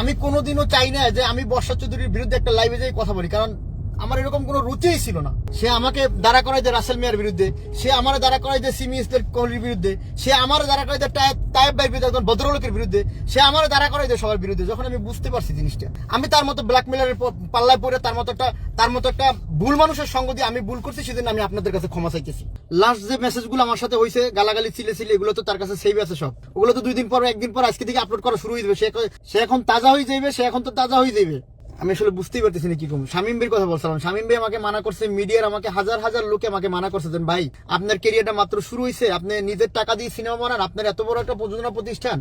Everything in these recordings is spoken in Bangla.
আমি কোনোদিনও চাই না যে আমি বর্ষা চৌধুরীর বিরুদ্ধে একটা লাইভে যাই কথা বলি, কারণ আমার এরকম কোনো রুচিই ছিল না। সে আমাকে দাঁড়া করায় যে রাসেল মিয়ার বিরুদ্ধে, সে আমার দাঁড়া করায় যে সিমি ইসদের কোহলির বিরুদ্ধে, সে আমার দাঁড়া করায় যে তায়েব ভাইয়ের বিরুদ্ধে, একজন ভদ্রলোকের বিরুদ্ধে, সে আমার দাঁড়া করায় যে সবার বিরুদ্ধে। যখন আমি বুঝতে পারছি জিনিসটা, আমি তার মতো ব্ল্যাকমেলারের পাল্লায় পড়ে তার মতো একটা তার মতো একটা ভুল মানুষের সঙ্গ দিয়ে আমি ভুল করছি সেদিন আমি আপনাদের কাছে ক্ষমা চাইতেছি। লাস্ট যে মেসেজগুলো আমার সাথে হয়েছে গালাগালি ছিলে ছিলে এগুলো তো তার কাছে সেভ আছে সব। ওগুলো তো দুই দিন পর, একদিন পর আজকে থেকে আপলোড করা শুরু হয়ে যাবে। সে সে এখন তাজা হয়ে যাবে সে এখন তো তাজা হয়ে যাবে আমি আসলে বুঝতেই পারতেছি না কি শামিম ভাইয়ের কথা বলছিলাম। শামিম ভাই আমাকে মানা করছে মিডিয়ার আমাকে হাজার হাজার লোকে আমাকে মানা করছে যে, ভাই আপনার কেরিয়ারটা মাত্র শুরু হয়েছে আপনি নিজের টাকা দিয়ে সিনেমা বানান আপনার এত বড় একটা প্রযোজনা প্রতিষ্ঠান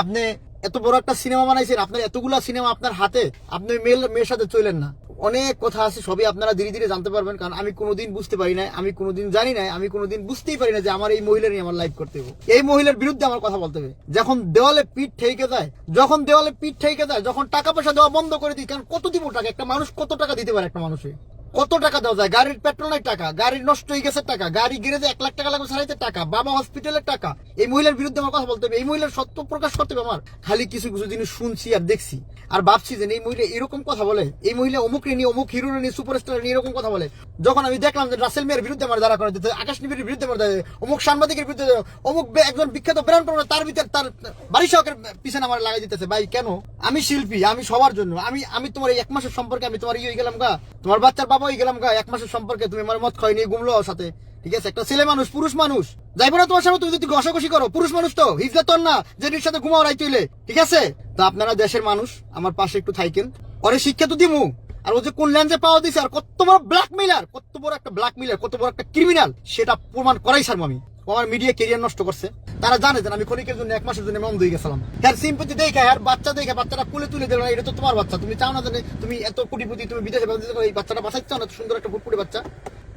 আপনি এত বড় একটা সিনেমা বানাইছেন আপনার এতগুলা সিনেমা আপনার হাতে আপনি মেয়ের সাথে চলেন না। অনেক কথা আছে, সবই আপনারা ধীরে ধীরে জানতে পারবেন, কারণ আমি কোনোদিন বুঝতে পারি না আমি কোনোদিন জানি না আমি কোনোদিন বুঝতেই পারি না যে আমার এই মহিলা নিয়ে আমার লাইফ করতে হবে এই মহিলার বিরুদ্ধে আমার কথা বলতে হবে। যখন দেওয়ালে পিঠ ঠেকে যায়, যখন দেওয়ালে পিঠ ঠেকে যায়, যখন টাকা পয়সা দেওয়া বন্ধ করে দিই, কারণ কত দিব টাকা একটা মানুষ, কত টাকা দিতে পারে একটা মানুষে? কত টাকা দেওয়া যায়? গাড়ির পেট্রোলের টাকা, গাড়ি নষ্ট হয়ে গেছে টাকা, গাড়ি গেড়ে এক লাখ টাকা লাগবে সারাইতে টাকা, বাবা হসপিটালের টাকা। এই মহিলার বিরুদ্ধে আমার কথা বলতে হবে, এই মহিলার সত্য প্রকাশ করতে হবে আমার। খালি কিছু কিছু জিনিস শুনছি আর দেখছি। আর ভাবছি যে এই মহিলা এরকম কথা বলে, এই মহিলা অমুক নিয়ে, অমুক হিরো নিয়ে সুপারস্টার নিয়ে এরকম কথা বলে। যখন আমি দেখলাম যে রাসেল মেয়ের বিরুদ্ধে আমার দ্বারা করে দিতে আকাশ নিবির বিরুদ্ধে আমার অমুক সাংবাদিকের বিরুদ্ধে, অমুক একজন বিখ্যাত ব্র্যান্ড তার ভিতরে তার বাড়ি সহকের পিছনে আমার লাগাই দিতেছে, ভাই, কেন? আমি শিল্পী, আমি সবার জন্য, আমি আমি তোমার এক মাসের সম্পর্কে আমি তোমার ইয়ে গেলাম গা, তোমার বাচ্চার বাবা হয়ে গেলাম গা, এক মাসের সম্পর্কে তুমি আমার মত খাই নিয়ে ঘুমলো সাথে, ঠিক আছে? একটা ছেলে মানুষ, পুরুষ মানুষ যাইবো না তোমার সামনে, তুমি যদি ঘষাঘষি করো, পুরুষ মানুষ তো হিজলা তোর না, যে সাথে ঘুমাও রাই তুইলে ঠিক আছে? তো আপনারা দেশের মানুষ, আমার পাশে একটু থাইকেন ওরে শিক্ষা তো দিমু আর ও যে কোন ল্যান্ডে পাওয়া দিছে, আর কত বড় ব্ল্যাকমেলার কত বড় একটা ব্ল্যাকমেলার কত বড় একটা ক্রিমিনাল সেটা প্রমাণ করাই সারবো আমি। আমার মিডিয়া কেরিয়ার নষ্ট করছে। তারা জানে যে আমি কলিকের জন্য এক মাসের জন্য মন হয়ে গেছিলাম। হ্যাঁ সিম্পতি দেখে আর বাচ্চা দেখে, বাচ্চাটা কুলে তুলে দিল এটা তো তোমার বাচ্চা। তুমি চাও না জানে তুমি এত কোটিপতি, তুমি বিদেশে এই বাচ্চাটা বাঁচাচ্ছ না সুন্দর একটা ফুটফুটে বাচ্চা।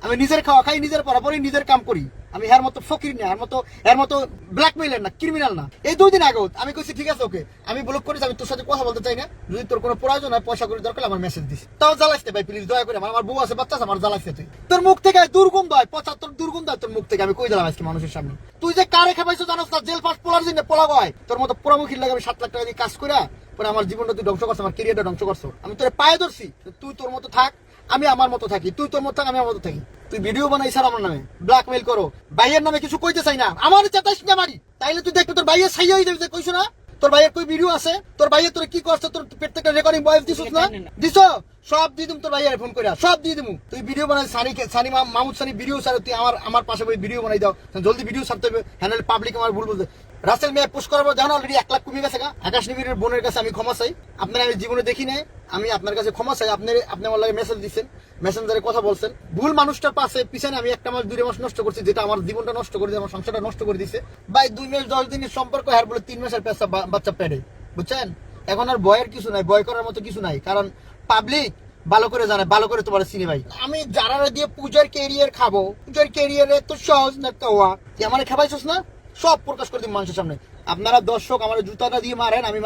আমি নিজের খাওয়া খাই, নিজের পরাপরই নিজের কাম করি। আমি এর মতো ফকির না এর মতো এর মতো ব্ল্যাকমেইলার না ক্রিমিনাল না। এই দুই দিন আগেও আমি কইছি, ঠিক আছে, ওকে, আমি ব্লক করেছি, আমি তোর সাথে কথা বলতে চাই না। যদি তোর কোনো প্রয়োজন হয়, পয়সা করে দরকার আমার মেসেজ দিস। তাও জ্বালাইতে ভাই প্লিজ দয়া করে, আমার আমার বউ আছে, বাচ্চা আছে, আমার জ্বালাইতে তুই। তোর মুখ থেকে দুর্গন্ধ হয় পঁচাত্তর দুর্গন্ধ হয় তোর মুখ থেকে, আমি কই দিলাম আজকে মানুষের সামনে? তুই যে কারে খাবাইছো জানোস না, জেল পাস পোলার জন্য পোলা হয় তোর মতো পোড়ামুখীর লাগে আমি সাত লাখ টাকা দিয়ে কাজ করে পরে আমার জীবনটা তুই ধ্বংস করছ, আমার কেরিয়ারটা ধ্বংস করছ। আমি তোর পায়ে ধরছি, তুই তোর মতো থাক আমি আমার মতো থাকি তুই তোর মতো থাক আমি আমার মতো থাকি। তুই ভিডিও বানাই স্যার আমার নামে। ব্ল্যাকমেইল করো। ভাইয়ের নামে কিছু কইতে চাই না। আমার চেতাইস না মারি। তাইলে তুই দেখবি তোর ভাইয়ের সাইয়া হয়ে যাবে কইছো না? তোর ভাইয়ের কই ভিডিও আছে? তোর ভাইয়ের তোর কি করছে? তোর প্রত্যেকটা রেকর্ডিং বয়স দিছিস না? দিছ? সব দিয়ে দিম তোর ভাইয়ের ফোন করে সব দিয়ে দিমু। তুই ভিডিও বানাই সানি সানি মা- মাহমুদ সানি ভিডিও স্যার তুই আমার আমার পাশে বই ভিডিও বানাই দাও। জলদি ভিডিও ছাড়তে হবে। হ্যান্ডেল পাবলিক আমার ভুল বলতে রাসেল মেয়ে পুশ করাবো জানো অলরেডি এক লাখ কমে গেছে গা। আকাশ নিবিড়ের বোনের কাছে আমি ক্ষমা চাই। আপনার আমি জীবনে দেখি নাই, আমি আপনার কাছে ক্ষমা চাই। আপনি আপনি আমার লাগে মেসেজ দিচ্ছেন। মেসেঞ্জারে কথা বলছেন। ভুল মানুষটার পাশে পিছনে আমি একটা মাস, দুই মাস নষ্ট করছি, যেটা আমার জীবনটা নষ্ট করে দিয়ে আমার সংসারটা নষ্ট করে দিছে ভাই, দুই মাস, দশ দিনের সম্পর্ক, হার বলে তিন মাসের পেশা বাচ্চা পেড়ে বুঝছেন? এখন আর বয়ের কিছু নাই বয় করার মতো কিছু নাই। কারণ পাবলিক ভালো করে জানে, ভালো করে তোমার চিনি ভাই। আমি যারা দিয়ে পূজার কেরিয়ার খাব, পূজার কেরিয়ারে তো সহজ না তো তুই আমার খাবাইছস না? সব প্রকাশ করে দিই মানুষের সামনে। আপনারা দর্শক আমার জুতাটা দিয়ে মারেন, আমি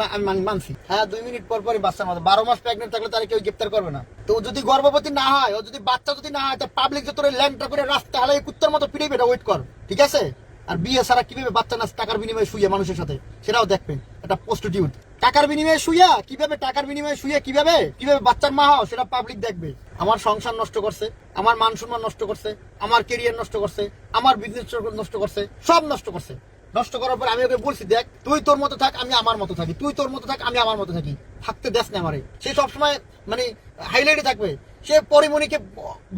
মানছি। হ্যাঁ দুই মিনিট পর পরই বাচ্চার মতো বারো মাস প্রেগনেন্ট থাকলে তারা কেউ গ্রেপ্তার করবে না। তো যদি গর্ভবতী না হয়, ও যদি বাচ্চা যদি না হয়, তা পাবলিক যে তোর ল্যান্ডটা করে রাস্তা হালাই কুত্তার মতো পিড়ে এটা ওয়েট কর। ঠিক আছে? আর বিয়ে সারা কীভাবে বাচ্চা না টাকার বিনিময়ে শুয়ে মানুষের সাথে? সেটাও দেখবেন এটা প্রস্টিটিউট টাকার বিনিময়ে শুইয়া, কীভাবে টাকার বিনিময়ে শুয়ে কীভাবে কীভাবে বাচ্চার মা হও, সেটা পাবলিক দেখবে। আমার সংসার নষ্ট করছে, আমার মান সম্মান নষ্ট করছে, আমার কেরিয়ার নষ্ট করছে, আমার বিজনেস নষ্ট করছে, সব নষ্ট করছে। নষ্ট করার পর আমি ওকে বলছি, দেখ, তুই তোর মতো থাক, আমি আমার মতো থাকি। তুই তোর মতো থাক, আমি আমার মতো থাকি। থাকতে দেখ না আমারে। সে সবসময় মানে হাইলাইটে থাকবে। সে পরিমণিকে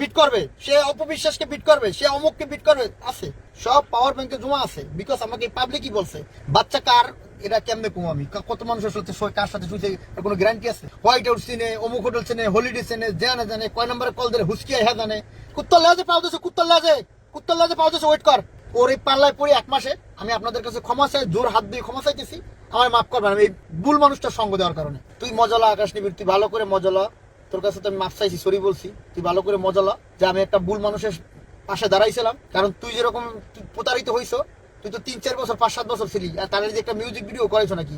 বিট করবে, সে অপবিশ্বাসকে বিট করবে, সে অমুককে বিট করবে, আছে। সব পাওয়ার ব্যাংকে জমা আছে বিকজ আমাকে পাবলিকই বলছে, বাচ্চা কার এটা কেমনে কমো আমি? কত সাথে সই- কার সাথে শুয়েছে কোনো গ্যারান্টি আছে? হোয়াইট হাউস চিনে, অমুক হোটেল চিনে হলিডে চিনে জানে জানে, কয় নম্বরে কল ধরে হুসকিয়া হ্যাঁ জানে। কুত্তর লাজে পাও দিছে, কুত্তর লাজে! কুত্তর লাজে পাও দিছে ওয়েট কর। ওর এই পাল্লায় পড়ে এক মাসে আমি আপনাদের কাছে ক্ষমা চাই, জোর হাত দিয়ে ক্ষমা চাইতেছি। আমার মাফ করবেন, আমি এই ভুল মানুষটার সঙ্গ দেওয়ার কারণে। তুই মজলা আকাশ নিবিড়, তুই ভালো করে মজলা। তোর কাছে তো আমি মাফ চাইছি সরি বলছি। তুই ভালো করে মজলা, যে আমি একটা ভুল মানুষের পাশে দাঁড়াইছিলাম। কারণ তুই যেরকম প্রতারিত হইছো তুই তো তিন চার বছর, পাঁচ সাত বছর ছিলি। আর তাদের যে একটা মিউজিক ভিডিও করেছ নাকি?